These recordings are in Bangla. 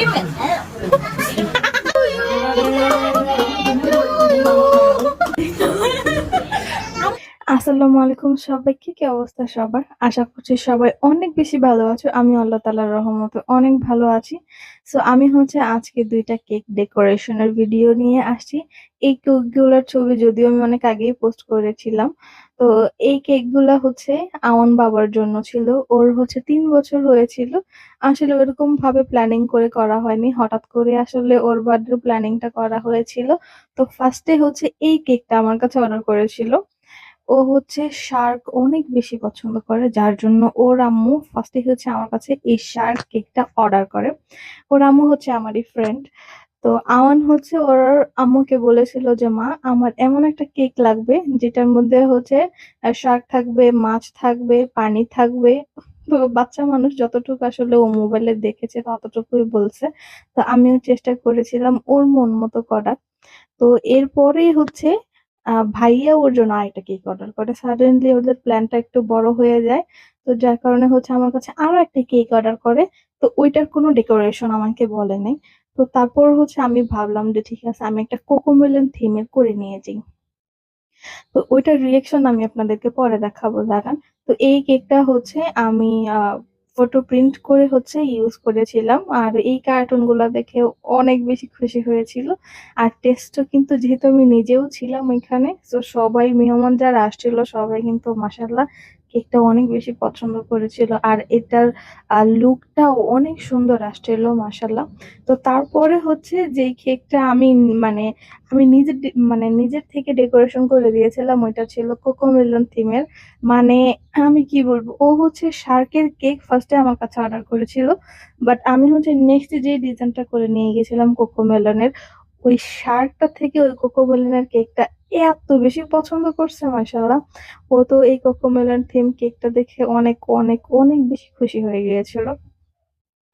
Amen. আসসালামু আলাইকুম সবাইকে, কি অবস্থা সবার? আশা করছি সবাই অনেক বেশি ভালো আছো। আমি আল্লাহ তালার রহমতে অনেক ভালো আছি। সো আমি হচ্ছে আজকে দুইটা কেক ডেকোরেশনের ভিডিও নিয়ে আসছি। এই কেকগুলোর ছবি যদিও আমি অনেক আগেই পোস্ট করেছিলাম। তো, এই কেকগুলা হচ্ছে আমার বাবার জন্য ছিল। ওর হচ্ছে তিন বছর হয়েছিল। আসলে ওরকম ভাবে প্ল্যানিং করে করা হয়নি। হঠাৎ করে আসলে ওর বার্থডে প্ল্যানিংটা করা হয়েছিল। তো ফার্স্টে হচ্ছে এই কেকটা আমার কাছে অর্ডার করেছিল। ও হচ্ছে শার্ক অনেক বেশি পছন্দ করে, যার জন্য ওর আম্মু ফার্স্টে হচ্ছে আমার কাছে এই শার্ক কেকটা অর্ডার করে। ওর আম্মু হচ্ছে আমারই ফ্রেন্ড তো আমান হচ্ছে ওর আম্মুকে বলেছিল যে, মা, আমার এমন একটা কেক লাগবে যেটার মধ্যে হচ্ছে শার্ক থাকবে, মাছ থাকবে, পানি থাকবে। তো বাচ্চা মানুষ যতটুকু আসলে ও মোবাইলে দেখেছে, ততটুকুই বলছে। তো আমিও চেষ্টা করেছিলাম ওর মন মতো করার। তো এরপরেই হচ্ছে ভাইয়া ওর জন্য আরেকটা কেক অর্ডার করে। সাডেনলি ওদের প্ল্যানটা একটু বড় হয়ে যায়। তো যার কারণে হচ্ছে আমার কাছে আরও একটা কেক অর্ডার করে। তো ওইটার কোনো ডেকোরেশন আমাকে বলে নাই। তো তারপর হচ্ছে আমি ভাবলাম যে ঠিক আছে, আমি একটা কোকোমেলন থিমের করে নিয়ে যাই। তো ওইটার রিয়েকশন আমি আপনাদেরকে পরে দেখাবো, দাঁড়ান। তো এই কেকটা হচ্ছে আমি ফটো প্রিন্ট করে হচ্ছে ইউজ করেছিলাম। আর এই কার্টুন দেখে অনেক বেশি খুশি হয়েছিল। আর টেস্টও কিন্তু যেহেতু আমি নিজেও ছিলাম এখানে, তো সবাই মেহমান যারা আসছিল সবাই কিন্তু মাসাল্লাহ কেকটা অনেক বেশি পছন্দ করেছিল। আর এটার লুকটাও অনেক সুন্দর আসছিল মাসাল্লাহ তো তারপরে হচ্ছে যে কেকটা আমি মানে আমি নিজের মানে নিজের থেকে ডেকোরেশন করে দিয়েছিলাম, ওইটা ছিল কোকোমেলন থিমের মানে আমি কি বলব, ও হচ্ছে শার্কের কেক ফার্স্টে আমার কাছে অর্ডার করেছিল বাট আমি হচ্ছে নেক্সট যে ডিজাইনটা করে নিয়ে গেছিলাম কোকোমেলনের ওই শার্টটা থেকে ওই কোকো কোকোমেলনের কেকটা এত বেশি পছন্দ করছে মাসাল্লাহ ও তো এই কোকো কোকোমেলন থিম কেকটা দেখে অনেক অনেক অনেক বেশি খুশি হয়ে গিয়েছিল।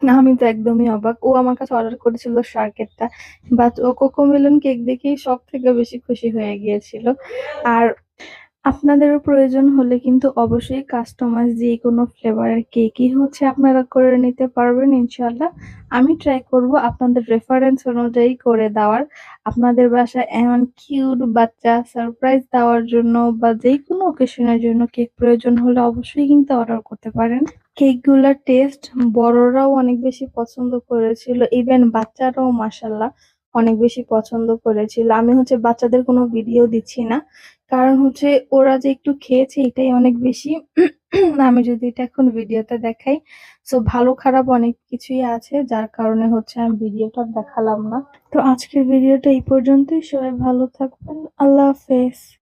আমি তো একদমই অবাক। ও আমার কাছে অর্ডার করেছিল শার্কেটটা বাট ও কোকো কোকোমেলন কেক দেখেই সব থেকে বেশি খুশি হয়ে গিয়েছিল। আর আপনাদেরও প্রয়োজন হলে কিন্তু অবশ্যই কাস্টমাইজ যে কোনো ফ্লেভারের কেকই হচ্ছে আপনারা করে নিতে পারবেন ইনশাল্লাহ আমি ট্রাই করব আপনাদের রেফারেন্স অনুযায়ী করে দেওয়ার। আপনাদের বাসায় এমন কিউট বাচ্চা সারপ্রাইজ দেওয়ার জন্য বা যে কোনো অকেশনের জন্য কেক প্রয়োজন হলে অবশ্যই কিন্তু অর্ডার করতে পারেন। কেকগুলোর টেস্ট বড়রাও অনেক বেশি পছন্দ করেছিল ইভেন বাচ্চারাও মাসাল্লাহ অনেক বেশি পছন্দ করেছিল। আমি হচ্ছে বাচ্চাদের কোনো ভিডিও দিচ্ছি না। কারণ হচ্ছে ওরা যে একটু খেয়েছে এটাই অনেক বেশি। আমি যদি এটা এখন ভিডিওতে দেখাই সো ভালো খারাপ অনেক কিছুই আছে, যার কারণে হচ্ছে আমি ভিডিওটা দেখালাম না। তো আজকের ভিডিওটা এই পর্যন্তই, সবাই ভালো থাকবেন, আল্লাহ হাফেজ।